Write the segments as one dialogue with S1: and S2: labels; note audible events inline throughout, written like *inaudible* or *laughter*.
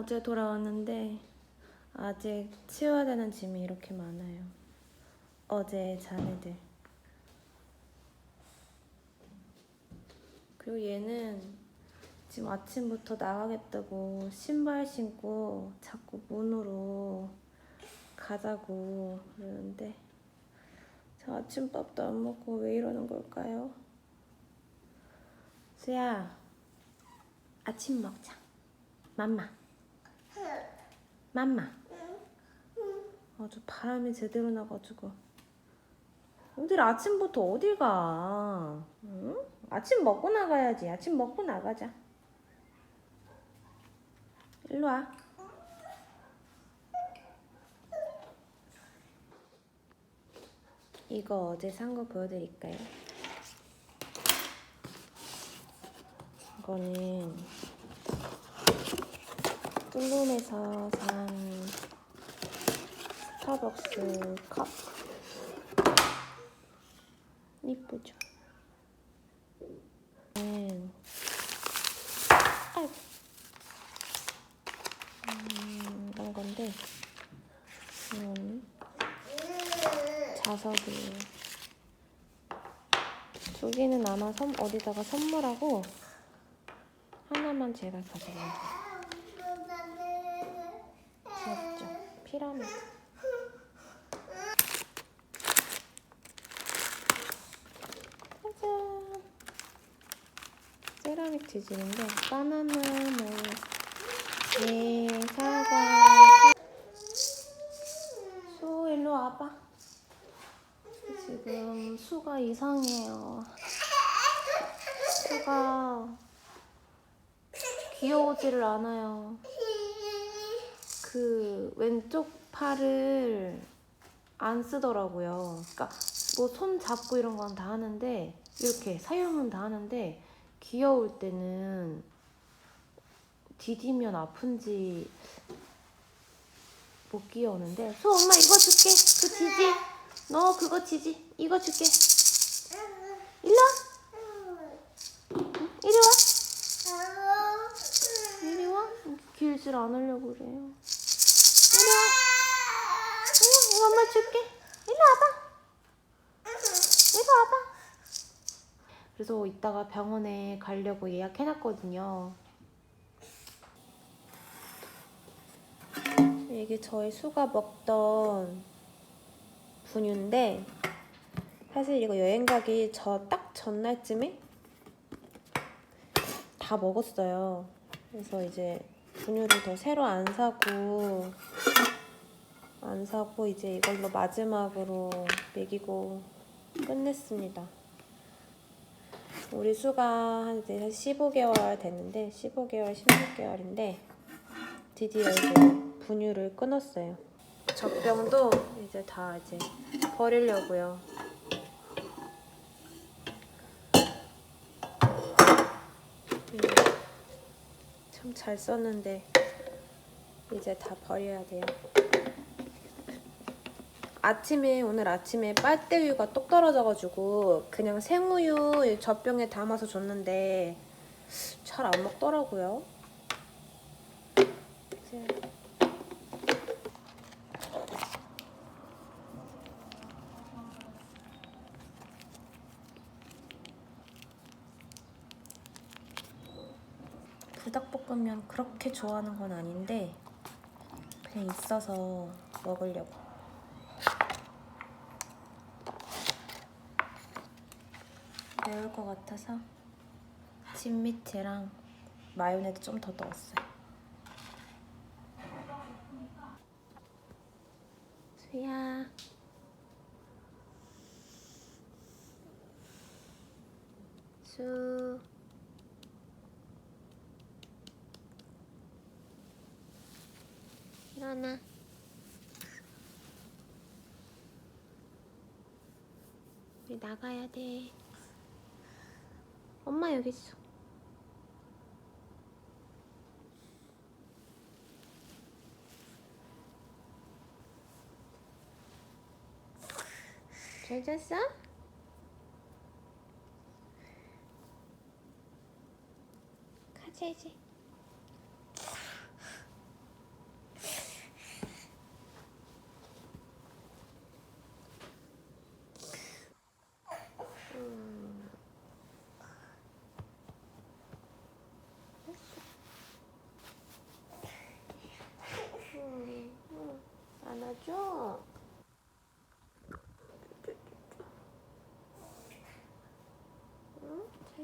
S1: 어제 돌아왔는데 아직 치워야 되는 짐이 이렇게 많아요. 어제 자네들. 그리고 얘는 지금 아침부터 나가겠다고 신발 신고 자꾸 문으로 가자고 그러는데 저 아침밥도 안 먹고 왜 이러는 걸까요? 수야 아침 먹자 맘마 맘마. 아주 바람이 제대로 나가지고. 오늘 아침부터 어딜 가? 응? 아침 먹고 나가야지. 아침 먹고 나가자. 일로 와. 이거 어제 산 거 보여드릴까요? 이거는 뚱룸에서 산 스타벅스 컵 이쁘죠? 음. 음, 이런 건데 이건 자석이에요. 두 개는 아마 선, 어디다가 선물하고 하나만 제가 가져가요. 귀엽죠? 피라미드. 짜잔. 세라믹 재질인데 바나나, 뭐, 예, 사과. 수 일로 와봐. 지금 수가 이상해요. 수가 귀여우지를 않아요. 그 왼쪽 팔을 안 쓰더라고요. 그러니까 뭐 손 잡고 이런 건 다 하는데 이렇게 사용은 다 하는데 귀여울 때는 디디면 아픈지 못 귀여우는데 소 엄마 이거 줄게. 그 지지. 너 그거 지지. 이거 줄게. 일로 와. 이리 와. 이리 와. 길질 않으려고 그래요 줄게. 이리 와봐. 이리 와봐. 그래서 이따가 병원에 가려고 예약해놨거든요. 이게 저희 수가 먹던 분유인데 사실 이거 여행 가기 저 딱 전날쯤에 다 먹었어요. 그래서 이제 분유를 더 새로 안 사고 안 사고 이제 이걸로 마지막으로 먹이고 끝냈습니다. 우리 수가 한 이제 15개월 됐는데 15개월, 16개월인데 드디어 이제 분유를 끊었어요. 젖병도 이제 다 이제 버리려고요. 참 잘 썼는데 이제 다 버려야 돼요. 아침에 오늘 아침에 빨대우유가 똑 떨어져가지고 그냥 생우유 젖병에 담아서 줬는데 잘 안 먹더라고요. 이제 불닭볶음면 그렇게 좋아하는 건 아닌데 그냥 있어서 먹으려고. 매울 것 같아서 진미채랑 마요네즈 좀 더 넣었어요. 수야. 수. 일어나. 우리 나가야 돼. 엄마 여기 있어. 잘 잤어? 가자 이제.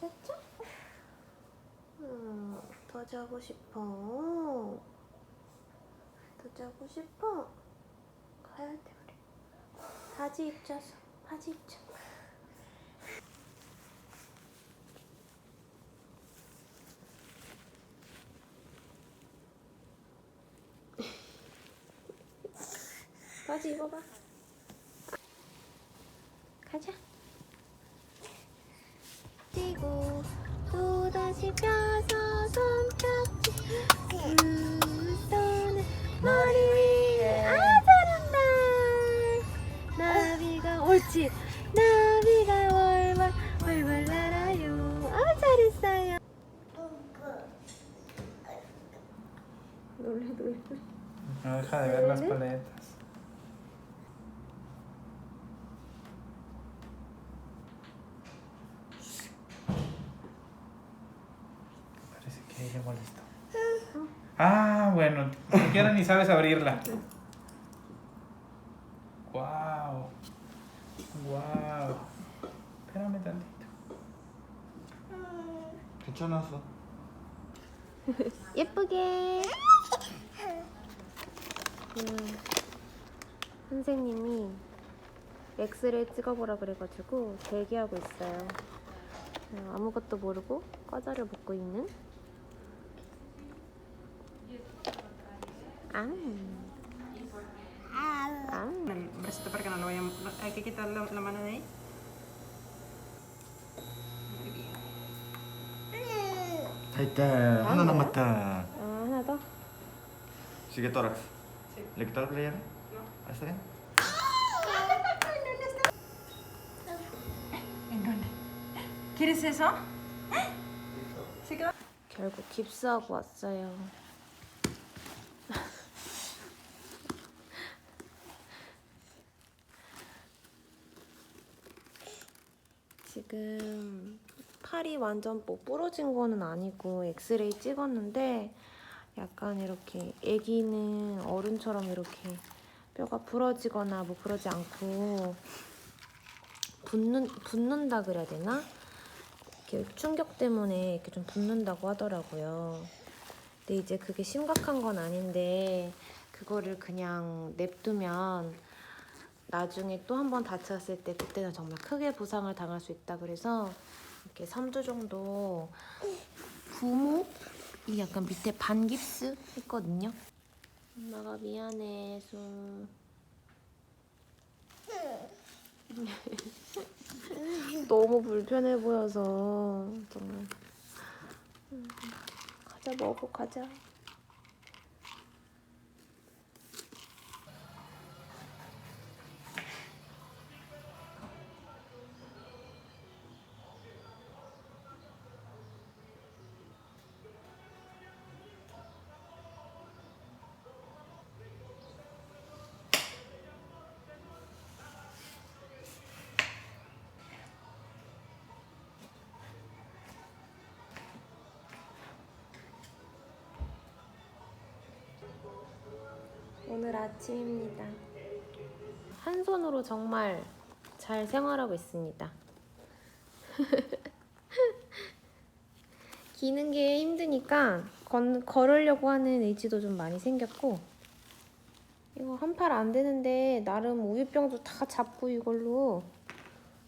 S1: 잤죠? 음, 더 자고 싶어. 더 자고 싶어. 가야 돼 우리. 바지 입자서 바지 입자. 바지 입어봐. 가자. 또 다시 펴서 손뼉치 두 손을 머리 위에 아 잘한다 나비가 옳지 나비가 월월 월월 날아요 아 잘했어요 놀래 놀래
S2: deja de ver las paletas. Ah, bueno, ni siquiera ni sabes abrirla. Wow. Wow. Espérame tantito.
S3: 괜찮았어.
S1: 예쁘게 음, 선생님이 엑스레이 찍어보라 그래가지고 대기하고 있어요 어, 아무것도 모르고 과자를 먹고 있는 아, 아.
S4: el bracito para que no lo vayan. Hay que quitar la, la mano de ahí. Muy bien.
S3: 됐다. 하나 남았다.
S1: 아 하나 더?
S3: ¿Sigue tórax? ¿Le quitó la playera? ¿Ah, ¿Está bien?
S4: ¿En dónde? ¿Quieres eso? ¿Se quedó?
S1: 결국 깁스하고 왔어요. 지금 팔이 완전 뭐 부러진 거는 아니고 엑스레이 찍었는데 약간 이렇게 아기는 어른처럼 이렇게 뼈가 부러지거나 뭐 그러지 않고 붓는 붓는다 그래야 되나? 이렇게 충격 때문에 이렇게 좀 붓는다고 하더라고요. 근데 이제 그게 심각한 건 아닌데 그거를 그냥 냅두면 나중에 또 한 번 다쳤을 때 그때는 정말 크게 부상을 당할 수 있다 그래서 이렇게 3주 정도 부모 이 약간 밑에 반깁스 했거든요. 엄마가 미안해 수. *laughs* 너무 불편해 보여서 정말 음, 가자 먹어 가자 오늘 아침입니다 한 손으로 정말 잘 생활하고 있습니다 *laughs* 기는 게 힘드니까 건, 걸으려고 하는 의지도 좀 많이 생겼고 이거 한 팔 안 되는데 나름 우유병도 다 잡고 이걸로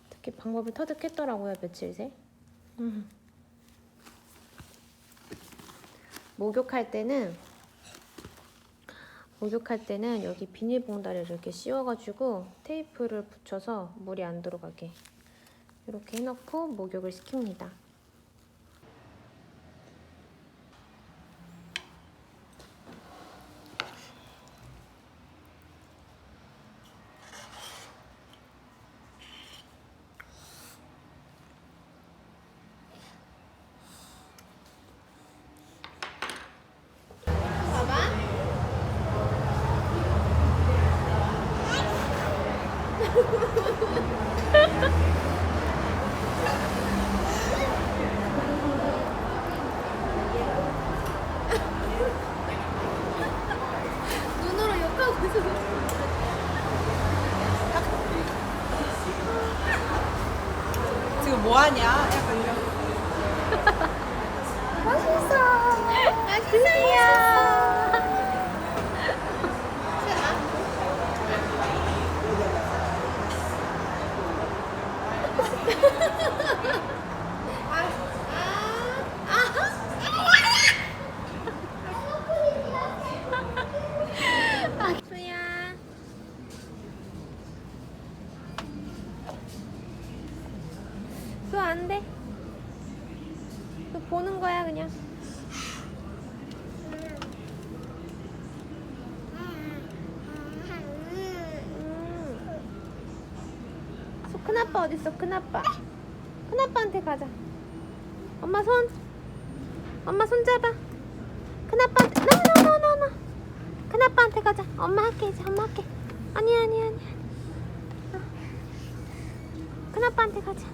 S1: 어떻게 방법을 터득했더라고요 며칠 새 음. 목욕할 때는 목욕할 때는 여기 비닐봉다리를 이렇게 씌워가지고 테이프를 붙여서 물이 안 들어가게 이렇게 해놓고 목욕을 시킵니다.
S4: 지금 뭐 하냐? 약간 이런.
S1: 맛있어. 맛있어요. 큰아빠 어딨어? 큰아빠. 큰아빠한테 가자. 엄마 손. 엄마 손 잡아. 큰아빠한테 나나나나나. 큰아빠한테 가자. 엄마 할게 이제 엄마 할게. 아니야 아니야 아니야 어. 큰아빠한테 가자